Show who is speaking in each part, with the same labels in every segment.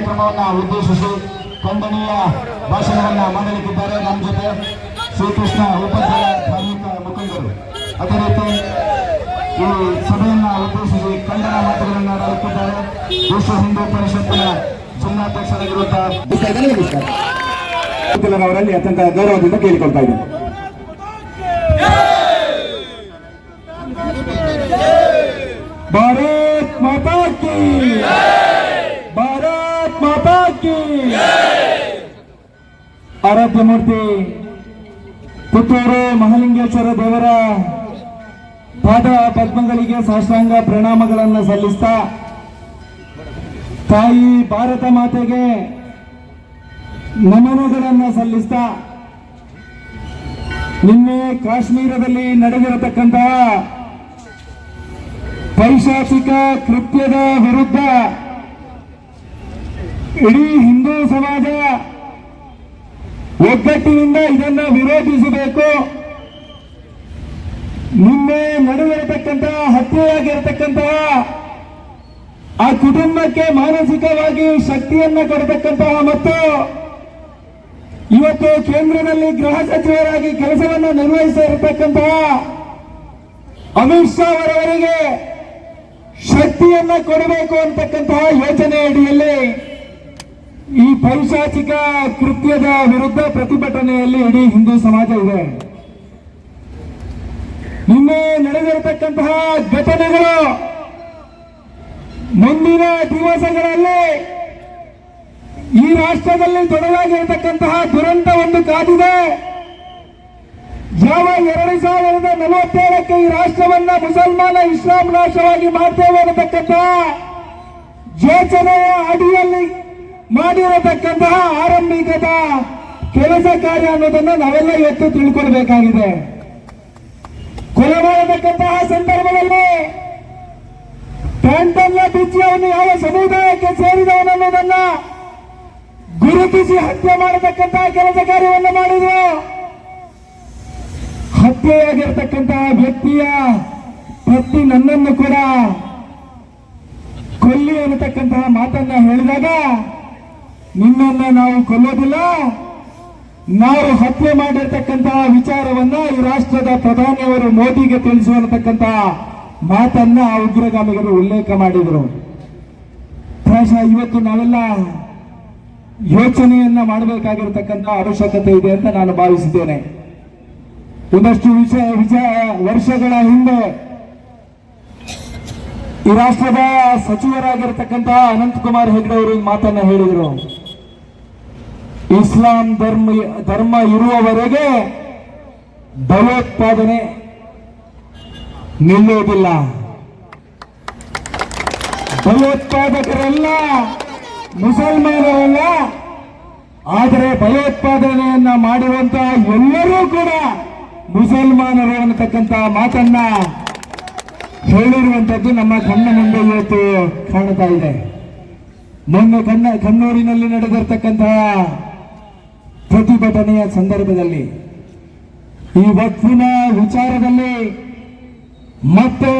Speaker 1: ಕಾರ್ಯಕ್ರಮವನ್ನ ಉದ್ದೇಶಿಸಿ ಖಂಡನೀಯ ಭಾಷಣವನ್ನು ಮಾಡಲಿಕ್ಕಿದ್ದಾರೆ. ನಮ್ಮ ಜೊತೆ ಶ್ರೀಕೃಷ್ಣ ಉಪಾಧ್ಯಾಯ ಧಾರ್ಮಿಕ ಮುಖಂಡರು. ಅದೇ ರೀತಿ ಈ ಸಭೆಯನ್ನು ಉದ್ದೇಶಿಸಿ ಖಂಡನ ಮಾತುಗಳನ್ನು ಆಡಲಿಕ್ಕಿದ್ದಾರೆ ವಿಶ್ವ ಹಿಂದೂ ಪರಿಷತ್ತಿನ ಜಿಲ್ಲಾಧ್ಯಕ್ಷರಾಗಿರುವಂತಹ ಅವರಲ್ಲಿ ಅತ್ಯಂತ ಗೌರವದಿಂದ ಕೇಳಿಕೊಳ್ತಾ ಇದ್ದೇನೆ. ಭಾರತ್ ಮಾತಾ ಕಿ ಭಾರತ್ ಮಾತಾ ಕಿ ಆರಾಧ್ಯ ಮೂರ್ತಿ ಪುತ್ತೂರು ಮಹಾಲಿಂಗೇಶ್ವರ ದೇವರ ಪಾದ ಪದ್ಮಗಳಿಗೆ ಸಾಷ್ಟಾಂಗ ಪ್ರಣಾಮಗಳನ್ನು ಸಲ್ಲಿಸ್ತಾ ತಾಯಿ ಭಾರತ ಮಾತೆಗೆ ನಮನಗಳನ್ನು ಸಲ್ಲಿಸ್ತಾ ನಿನ್ನೆ ಕಾಶ್ಮೀರದಲ್ಲಿ ನಡೆದಿರತಕ್ಕಂತಹ ಪೈಶಾಚಿಕ ಕೃತ್ಯದ ವಿರುದ್ಧ ಇಡೀ ಹಿಂದೂ ಸಮಾಜ ಒಗ್ಗಟ್ಟಿನಿಂದ ಇದನ್ನ ವಿರೋಧಿಸಬೇಕು. ನಿನ್ನೆ ಇರತಕ್ಕಂತಹ ಹತ್ಯೆಯಾಗಿರತಕ್ಕಂತಹ, ಆ ಕುಟುಂಬಕ್ಕೆ ಮಾನಸಿಕವಾಗಿ ಶಕ್ತಿಯನ್ನ ಕೊಡತಕ್ಕಂತಹ ಮತ್ತು ಇವತ್ತು ಕೇಂದ್ರದಲ್ಲಿ ಗೃಹ ಸಚಿವರಾಗಿ ಕೆಲಸವನ್ನು ನಿರ್ವಹಿಸಿರತಕ್ಕಂತಹ ಅಮಿತ್ ಶಾ ಅವರವರಿಗೆ ಶಕ್ತಿಯನ್ನ ಕೊಡಬೇಕು ಅಂತಕ್ಕಂತಹ ಯೋಜನೆ ಅಡಿಯಲ್ಲಿ ಈ ಪೈಶಾಚಿಕ ಕೃತ್ಯದ ವಿರುದ್ಧ ಪ್ರತಿಭಟನೆಯಲ್ಲಿ ಇಡೀ ಹಿಂದೂ ಸಮಾಜ ಇದೆ. ನಿನ್ನೆ ನಡೆದಿರತಕ್ಕಂತಹ ಘಟನೆಗಳು ಮುಂದಿನ ದಿವಸಗಳಲ್ಲಿ ಈ ರಾಷ್ಟ್ರದಲ್ಲಿ ತೊಡಗಾಗಿರತಕ್ಕಂತಹ ದುರಂತ ಒಂದು ಕಾದಿದೆ. ಯಾವ ಎರಡು ಸಾವಿರದ ನಲವತ್ತೇಳಕ್ಕೆ ಈ ರಾಷ್ಟ್ರವನ್ನ ಮುಸಲ್ಮಾನ ಇಸ್ಲಾಂ ರಾಷ್ಟ್ರವಾಗಿ ಮಾಡ್ತೇವೆ ಅನ್ನತಕ್ಕಂತಹ ಯೋಚನೆಯ ಅಡಿಯಲ್ಲಿ ಮಾಡಿರತಕ್ಕಂತಹ ಆರಂಭಿಕದ ಕೆಲಸ ಕಾರ್ಯ ಅನ್ನೋದನ್ನು ನಾವೆಲ್ಲ ಎತ್ತು ತಿಳ್ಕೊಳ್ಬೇಕಾಗಿದೆ. ಕೊಲೆ ಮಾಡತಕ್ಕಂತಹ ಸಂದರ್ಭದಲ್ಲಿ ಪ್ಯಾಂಟನ್ನ ಬಿಚ್ಚಿಯವನು ಯಾವ ಸಮುದಾಯಕ್ಕೆ ಸೇರಿದವನನ್ನೋದನ್ನ ಗುರುತಿಸಿ ಹತ್ಯೆ ಮಾಡತಕ್ಕಂತಹ ಕೆಲಸ ಕಾರ್ಯವನ್ನು ಮಾಡಿದ್ರು. ಹತ್ಯೆಯಾಗಿರ್ತಕ್ಕಂತಹ ವ್ಯಕ್ತಿಯ ಪತ್ನಿ ನನ್ನನ್ನು ಕೂಡ ಕೊಲ್ಲಿ ಅನ್ನತಕ್ಕಂತಹ ಮಾತನ್ನ ಹೇಳಿದಾಗ ನಿನ್ನನ್ನ ನಾವು ಕೊಲ್ಲೋದಿಲ್ಲ. ನಾವು ಹತ್ಯೆ ಮಾಡಿರ್ತಕ್ಕಂತಹ ವಿಚಾರವನ್ನ ಈ ರಾಷ್ಟ್ರದ ಪ್ರಧಾನಿಯವರು ಮೋದಿಗೆ ತಿಳಿಸುವಂತಕ್ಕಂತಹ ಮಾತನ್ನ ಆ ಉಗ್ರಗಾಮಿಗಳು ಉಲ್ಲೇಖ ಮಾಡಿದರು. ಪ್ರಾಯಶಃ ಇವತ್ತು ನಾವೆಲ್ಲ ಯೋಚನೆಯನ್ನ ಮಾಡಬೇಕಾಗಿರತಕ್ಕಂತ ಅವಶ್ಯಕತೆ ಇದೆ ಅಂತ ನಾನು ಭಾವಿಸಿದ್ದೇನೆ. ಒಂದಷ್ಟು ವಿಷಯ ವಿಜಯ ವರ್ಷಗಳ ಹಿಂದೆ ಈ ರಾಷ್ಟ್ರದ ಸಚಿವರಾಗಿರ್ತಕ್ಕಂತಹ ಅನಂತಕುಮಾರ್ ಹೆಗ್ಡೆ ಅವರು ಮಾತನ್ನ ಹೇಳಿದರು. ಇಸ್ಲಾಂ ಧರ್ಮ ಧರ್ಮ ಇರುವವರೆಗೆ ಭಯೋತ್ಪಾದನೆ ನಿಲ್ಲುವುದಿಲ್ಲ. ಭಯೋತ್ಪಾದಕರೆಲ್ಲ ಮುಸಲ್ಮಾನರಲ್ಲ, ಆದರೆ ಭಯೋತ್ಪಾದನೆಯನ್ನ ಮಾಡುವಂತಹ ಎಲ್ಲರೂ ಕೂಡ ಮುಸಲ್ಮಾನರು ಅನ್ನತಕ್ಕಂತಹ ಮಾತನ್ನ ಹೇಳಿರುವಂತದ್ದು ನಮ್ಮ ಕಣ್ಣ ಮುಂದೆ ಇವತ್ತು ಕಾಣ್ತಾ ಇದೆ. ಮೊನ್ನೆ ಕಣ್ಣ ಕಣ್ಣೂರಿನಲ್ಲಿ ನಡೆದಿರ್ತಕ್ಕಂತಹ ಪ್ರತಿಭಟನೆಯ ಸಂದರ್ಭದಲ್ಲಿ ಈ ವಕ್ಫಿನ ವಿಚಾರದಲ್ಲಿ ಮತ್ತೆ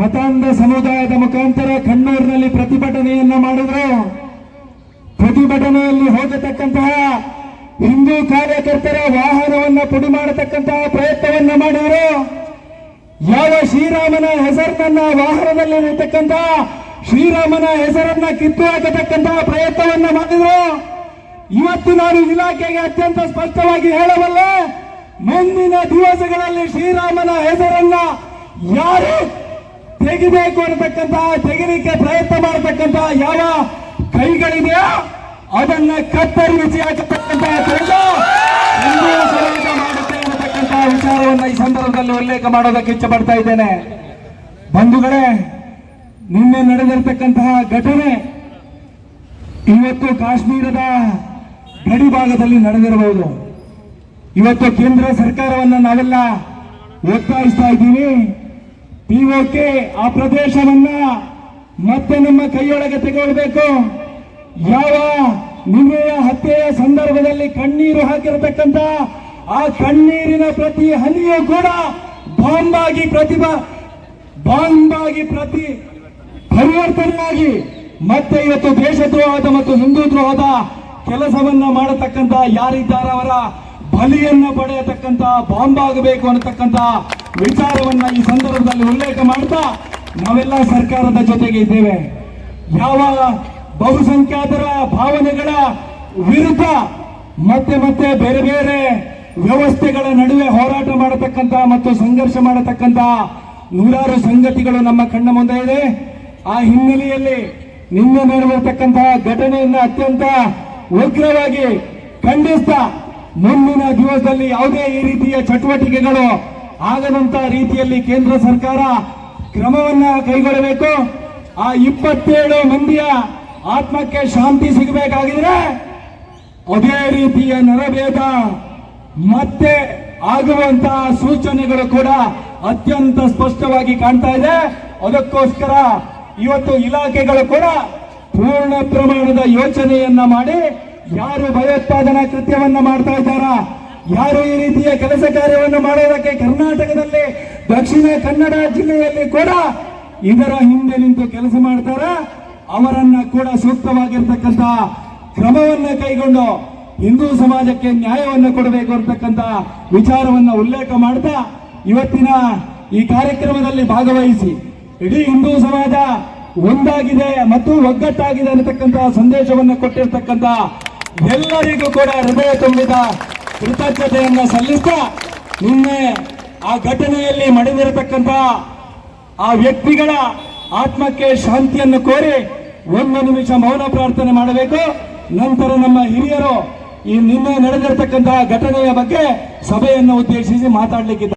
Speaker 1: ಮತಾಂಧ ಸಮುದಾಯದ ಮುಖಾಂತರ ಕಣ್ಣೂರಿನಲ್ಲಿ ಪ್ರತಿಭಟನೆಯನ್ನ ಮಾಡಿದ್ರು. ಪ್ರತಿಭಟನೆಯಲ್ಲಿ ಹೋಗತಕ್ಕಂತಹ ಹಿಂದೂ ಕಾರ್ಯಕರ್ತರ ವಾಹನವನ್ನ ಪುಡಿ ಮಾಡತಕ್ಕಂತಹ ಪ್ರಯತ್ನವನ್ನ ಮಾಡಿದ್ರು. ಯಾವ ಶ್ರೀರಾಮನ ಹೆಸರನ್ನ ವಾಹನದಲ್ಲಿ ನಿಂತಕ್ಕಂತಹ ಶ್ರೀರಾಮನ ಹೆಸರನ್ನ ಕಿತ್ತು ಹಾಕತಕ್ಕಂತಹ ಪ್ರಯತ್ನವನ್ನ ಮಾಡಿದ್ರು. ಇವತ್ತು ನಾನು ಇಲಾಖೆಗೆ ಅತ್ಯಂತ ಸ್ಪಷ್ಟವಾಗಿ ಹೇಳಬಲ್ಲೆ, ಮುಂದಿನ ದಿವಸಗಳಲ್ಲಿ ಶ್ರೀರಾಮನ ಹೆಸರನ್ನ ಯಾರು ತೆಗಿಬೇಕು ಅನ್ನತಕ್ಕಂತಹ, ತೆಗಿಲಿಕ್ಕೆ ಪ್ರಯತ್ನ ಮಾಡತಕ್ಕಂತಹ ಯಾವ ಕೈಗಳಿದೆಯೋ ಅದನ್ನ ಕತ್ತರಿಸಿ ಹಾಕತಕ್ಕಂತಹ ಸಮಾಜ ಮಾಡುತ್ತೆ ವಿಚಾರವನ್ನ ಈ ಸಂದರ್ಭದಲ್ಲಿ ಉಲ್ಲೇಖ ಮಾಡೋದಕ್ಕೆ ಇಚ್ಛೆ ಪಡ್ತಾ ಇದ್ದೇನೆ. ಬಂಧುಗಳೇ, ನಿನ್ನೆ ನಡೆದಿರ್ತಕ್ಕಂತಹ ಘಟನೆ, ಇವತ್ತು ಕಾಶ್ಮೀರದ ಗಡಿ ಭಾಗದಲ್ಲಿ ನಡೆದಿರಬಹುದು. ಇವತ್ತು ಕೇಂದ್ರ ಸರ್ಕಾರವನ್ನು ನಾವೆಲ್ಲ ಒತ್ತಾಯಿಸ್ತಾ ಇದ್ದೀವಿ. ಪಿಒಕೆ ಆ ಪ್ರದೇಶವನ್ನ ಮತ್ತೆ ನಮ್ಮ ಕೈಯೊಳಗೆ ತೆಗೆಯಬೇಕು. ಯಾವ ನಿನ್ನೆಯ ಹತ್ಯೆಯ ಸಂದರ್ಭದಲ್ಲಿ ಕಣ್ಣೀರು ಹಾಕಿರತಕ್ಕಂತ ಆ ಕಣ್ಣೀರಿನ ಪ್ರತಿ ಹನಿಯೂ ಕೂಡ ಬಾಂಬಾಗಿ ಪ್ರತಿಭಾ ಬಾಂಬಾಗಿ ಪ್ರತಿ ಪರಿವರ್ತನೆಯಾಗಿ ಮತ್ತೆ ಇವತ್ತು ದೇಶದ್ರೋಹದ ಮತ್ತು ಹಿಂದೂ ದ್ರೋಹದ ಕೆಲಸವನ್ನ ಮಾಡತಕ್ಕಂತ ಯಾರಿದ್ದಾರೆ ಅವರ ಬಲಿಯನ್ನ ಪಡೆಯತಕ್ಕಂತ ಬಾಂಬ್ ಆಗಬೇಕು ಅನ್ನತಕ್ಕಂತ ವಿಚಾರವನ್ನ ಈ ಸಂದರ್ಭದಲ್ಲಿ ಉಲ್ಲೇಖ ಮಾಡ್ತಾ ನಾವೆಲ್ಲ ಸರ್ಕಾರದ ಜೊತೆಗೆ ಇದ್ದೇವೆ. ಯಾವ ಬಹುಸಂಖ್ಯಾತರ ಭಾವನೆಗಳ ವಿರುದ್ಧ ಮತ್ತೆ ಮತ್ತೆ ಬೇರೆ ಬೇರೆ ವ್ಯವಸ್ಥೆಗಳ ನಡುವೆ ಹೋರಾಟ ಮಾಡತಕ್ಕಂತ ಮತ್ತು ಸಂಘರ್ಷ ಮಾಡತಕ್ಕಂತ ನೂರಾರು ಸಂಗತಿಗಳು ನಮ್ಮ ಕಣ್ಣ ಮುಂದೆ ಇದೆ. ಆ ಹಿನ್ನೆಲೆಯಲ್ಲಿ ನಿನ್ನೆ ನಡೆದಿರತಕ್ಕಂತಹ ಘಟನೆಯನ್ನ ಅತ್ಯಂತ ಉಗ್ರವಾಗಿ ಖಂಡಿಸ್ತಾ ಮುಂದಿನ ದಿವಸದಲ್ಲಿ ಯಾವುದೇ ಈ ರೀತಿಯ ಚಟುವಟಿಕೆಗಳು ಆಗದಂತ ರೀತಿಯಲ್ಲಿ ಕೇಂದ್ರ ಸರ್ಕಾರ ಕ್ರಮವನ್ನ ಕೈಗೊಳ್ಳಬೇಕು. ಆ ಇಪ್ಪತ್ತೇಳು ಮಂದಿಯ ಆತ್ಮಕ್ಕೆ ಶಾಂತಿ ಸಿಗಬೇಕಾಗಿದ್ರೆ ಅದೇ ರೀತಿಯ ನರಭೇದ ಮತ್ತೆ ಆಗುವಂತಹ ಸೂಚನೆಗಳು ಕೂಡ ಅತ್ಯಂತ ಸ್ಪಷ್ಟವಾಗಿ ಕಾಣ್ತಾ ಇದೆ. ಅದಕ್ಕೋಸ್ಕರ ಇವತ್ತು ಇಲಾಖೆಗಳು ಕೂಡ ಪೂರ್ಣ ಪ್ರಮಾಣದ ಯೋಚನೆಯನ್ನ ಮಾಡಿ ಯಾರು ಭಯೋತ್ಪಾದನಾ ಕೃತ್ಯವನ್ನ ಮಾಡ್ತಾ ಇದ್ದಾರ? ಯಾರು ಈ ರೀತಿಯ ಕೆಲಸ ಕಾರ್ಯವನ್ನು ಮಾಡೋದಕ್ಕೆ ಕರ್ನಾಟಕದಲ್ಲಿ ದಕ್ಷಿಣ ಕನ್ನಡ ಜಿಲ್ಲೆಯಲ್ಲಿ ಕೂಡ ಇದರ ಹಿಂದೆ ನಿಂತು ಕೆಲಸ ಮಾಡ್ತಾರ? ಅವರನ್ನ ಕೂಡ ಸೂಕ್ತವಾಗಿರ್ತಕ್ಕಂಥ ಕ್ರಮವನ್ನ ಕೈಗೊಂಡು ಹಿಂದೂ ಸಮಾಜಕ್ಕೆ ನ್ಯಾಯವನ್ನು ಕೊಡಬೇಕು ಅಂತಕ್ಕಂಥ ವಿಚಾರವನ್ನ ಉಲ್ಲೇಖ ಮಾಡ್ತಾ ಇವತ್ತಿನ ಈ ಕಾರ್ಯಕ್ರಮದಲ್ಲಿ ಭಾಗವಹಿಸಿ. ಇಡೀ ಹಿಂದೂ ಸಮಾಜ ಒಂದಾಗಿದೆ ಮತ್ತು ಒಗ್ಗಟ್ಟಾಗಿದೆ ಅನ್ನತಕ್ಕಂತಹ ಸಂದೇಶವನ್ನು ಕೊಟ್ಟಿರ್ತಕ್ಕಂಥ ಎಲ್ಲರಿಗೂ ಕೂಡ ಹೃದಯ ತುಂಬಿದ ಕೃತಜ್ಞತೆಯನ್ನ ಸಲ್ಲಿಸ್ತಾ ನಿನ್ನೆ ಆ ಘಟನೆಯಲ್ಲಿ ಮಡಿದಿರತಕ್ಕಂಥ ಆ ವ್ಯಕ್ತಿಗಳ ಆತ್ಮಕ್ಕೆ ಶಾಂತಿಯನ್ನು ಕೋರಿ ಒಂದು ನಿಮಿಷ ಮೌನ ಪ್ರಾರ್ಥನೆ ಮಾಡಬೇಕು. ನಂತರ ನಮ್ಮ ಹಿರಿಯರು ಈ ನಿನ್ನೆ ನಡೆದಿರತಕ್ಕಂತಹ ಘಟನೆಯ ಬಗ್ಗೆ ಸಭೆಯನ್ನು ಉದ್ದೇಶಿಸಿ ಮಾತಾಡಲಿಕ್ಕೆ